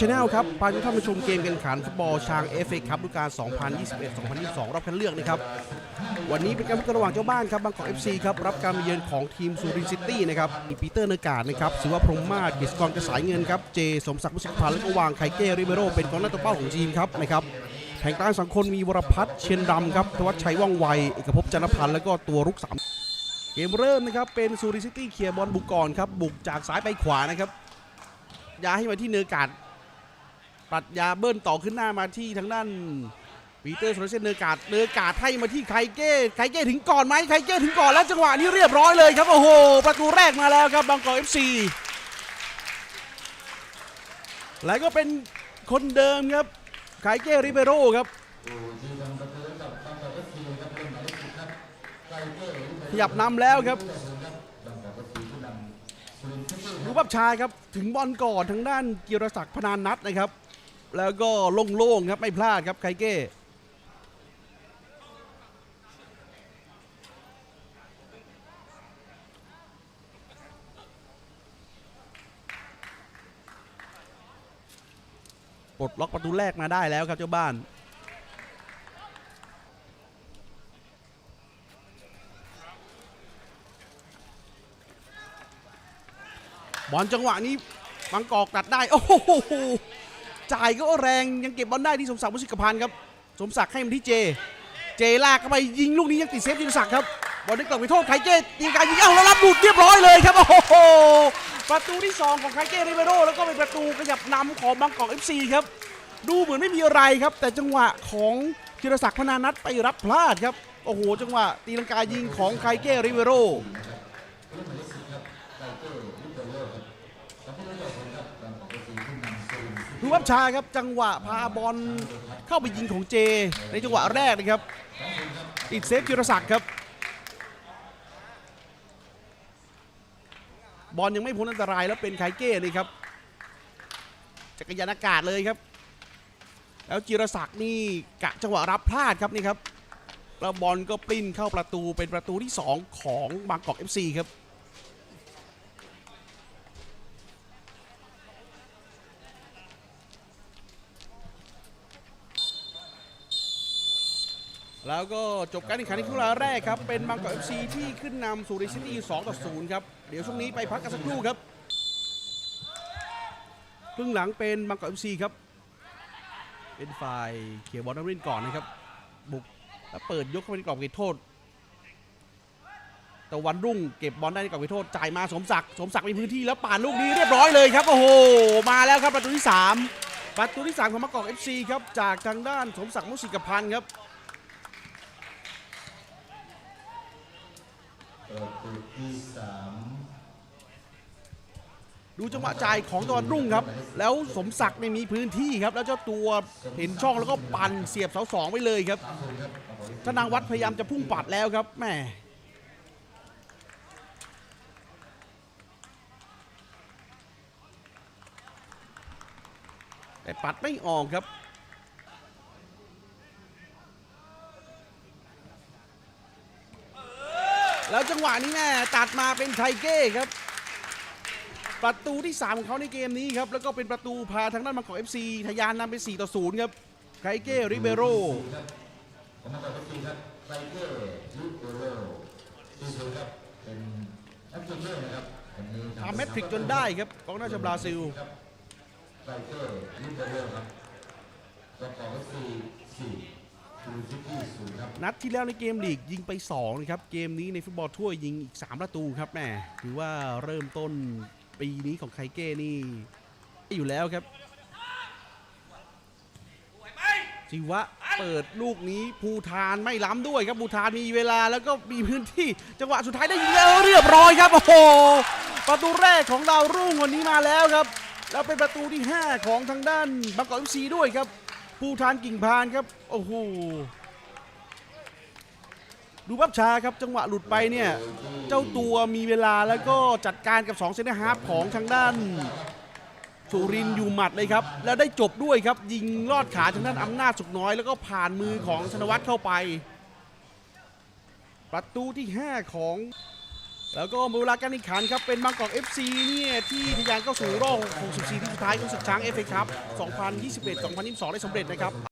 Channel ครับพาทุกท่านมาชมเกมการแข่งขันฟุตบอลช้างเอฟเอคัพฤดูกาล 2021-2022 รอบคัดเลือกนะครับ วันนี้เป็นการพบกันระหว่างเจ้าบ้านครับบางกอก FC ครับ รับการมาเยือนของทีมซูรินซิตี้นะครับ มีปีเตอร์เนกาดนะครับศิวะพรหมมาศกฤษกรกระสายเงินครับ เจ สมศักดิ์มุสิกพันธ์และก็วางไคเก้ริเบโรเป็นกองหน้าตัวเป้าของทีมครับนะครับแผงกลางสังคนมีวรพัฒน์เชียนดำครับธวัชชัยว่องไวเอกภพจันทพันธ์แล้วก็ตัวรุกสามเกมเริ่มนะครับเป็นซูรินซิตี้เคลียร์บอลบุกก่อนครับบุกจากซ้ายไปขวานะครับย้ายให้มาที่เนกาด ปรัดยาเบิ้ลต่อขึ้นหน้ามาที่ทางด้านปีเตอร์โซเลเซนเนกาดเนกาดให้มาที่ไคเก้ไคเก้ถึงก่อนไหมไคเก้ถึงก่อนแล้วจังหวะนี้เรียบร้อยเลยครับโอ้โหประตูแรกมาแล้วครับบางกอกเอฟซีแล้วก็เป็นคนเดิมครับไคเก้ริเบโร่ครับขยับนำแล้วครับดูบับชายครับถึงบอลก่อนทางด้านกิรศักดิ์พนานนัทนะครับ แล้วก็โล่งๆครับไม่พลาดครับไคเก้ปลดล็อกประตูแรกมาได้แล้วครับเจ้าบ้านบอลจังหวะนี้บางกอกตัดได้ โอ้โห จ่ายก็แรงยังเก็บบอลได้ที่สมศักดิ์มุสิกพันธ์ครับ สมศักดิ์ให้มันที่เจ เจลากเข้าไปยิงลูกนี้ยังติดเซฟจิรศักดิ์ครับบอลได้กลับไปโทษไคเก้ตีการยิงเอ้าแล้วรับหลุดเรียบร้อยเลยครับโอ้โหประตูที่ 2 ของไคเก้ริเบโรแล้วก็เป็นประตูขยับนำของบางกอก FC ครับดูเหมือนไม่มีอะไรครับ แต่จังหวะของจิรศักดิ์พนานัทไปรับพลาดครับโอ้โหจังหวะตีลังกายิงของไคเก้ริเบโร ดูวับชาครับจังหวะพาบอลเข้าไปยิงของเจ ในจังหวะแรกนะครับ ติดเซฟจิรศักดิ์ครับ บอลยังไม่พ้นอันตรายแล้วเป็นไคเก้เลยครับจักรยานอากาศเลยครับ แล้วจิรศักดิ์นี่กะจังหวะรับพลาดครับนี่ครับแล้วบอลก็ปลิ้นเข้าประตูเป็นประตูที่ 2 ของบางกอก FC ครับ แล้วก็จบการแข่งขันในครึ่งเวลาแรกครับ เป็นบางกอกเอฟซีที่ขึ้นนำสู่ริซิตี้2ต่อ0ครับ เดี๋ยวช่วงนี้ไปพักกันสักครู่ครับ ครึ่งหลังเป็นบางกอกเอฟซีครับ เป็นฝ่ายเขียร์บอลนักเล่นก่อนนะครับ บุกแล้วเปิดยกเข้าไปในกรอบเขตโทษ ตะวันรุ่งเก็บบอลได้ในกรอบเขตโทษ จ่ายมาสมศักดิ์ สมศักดิ์มีพื้นที่แล้วป่านลูกนี้เรียบร้อยเลยครับ โอ้โห มาแล้วครับประตูที่ 3 ประตูที่ 3 ของบางกอกเอฟซีครับ จากทางด้านสมศักดิ์มุสิกพันธ์ครับ ประตูที่สามดูจังหวะจ่ายของตะวันรุ่งครับ แล้วสมศักดิ์ไม่มีพื้นที่ครับ แล้วเจ้าตัวเห็นช่องแล้วก็ปั่นเสียบเสาสองไว้เลยครับธนางวัฒน์พยายามจะพุ่งปัดแล้วครับแม่แต่ปัดไม่ออกครับ แล้วจังหวะนี้แม่ตัดมาเป็นไทเก้ครับ ประตูที่ 3 ของเขาในเกมนี้ครับ แล้วก็เป็นประตูพาทางด้านมาของ FC ทะยานนำเป็น4ต่อ0ครับไคเก้ริเบโรผมมาต่อไปสี่ครับไซเกอร์ลิเบโรที่สุดครับเป็นนักเตะเยอะนะครับวันนี้ทำแมทริกจนได้ครับกองหน้าชาวบราซิลครับไซเกอร์ลิเบโรครับตัวต่อไปสี่สี่ดูซิตี้ศู นัดที่แล้วในเกมลีกยิงไป2นะครับเกมนี้ในฟุตบอลถ้วยยิงอีก 3 ประตูครับแหม่ถือว่าเริ่มต้นปีนี้ของไคเก้นี่อยู่แล้วครับจิวะเปิดลูกนี้ภูทานไม่ล้ำด้วยครับภูทานมีเวลาแล้วก็มีพื้นที่จังหวะสุดท้ายได้ยิงแล้วเรียบร้อยครับโอ้โหประตูแรกของดาวรุ่งวันนี้มาแล้วครับ แล้วเป็นประตูที่ 5 ของทางด้านบางกอกเอฟซีด้วยครับ ภูทานกิ่งพานครับ โอ้โห ดูบับชาครับจังหวะหลุดไปเนี่ย เจ้าตัวมีเวลาแล้วก็จัดการกับ2เซนตอร์ฮาร์ฟของทางด้านสุรินอยู่หมัดเลยครับ แล้วได้จบด้วยครับ ยิงลอดขาทางด้านอำนาจสุขน้อย แล้วก็ผ่านมือของชนวัฒน์เข้าไป ประตูที่ 5 ของ แล้วก็หมดเวลาการแข่งขันครับเป็นบางกอก FC เนี่ยที่ทะยานเข้าสู่รอบ 64 ที่สุดท้ายของศึกช้าง FA ครับ 2021-2022 ได้สำเร็จนะครับ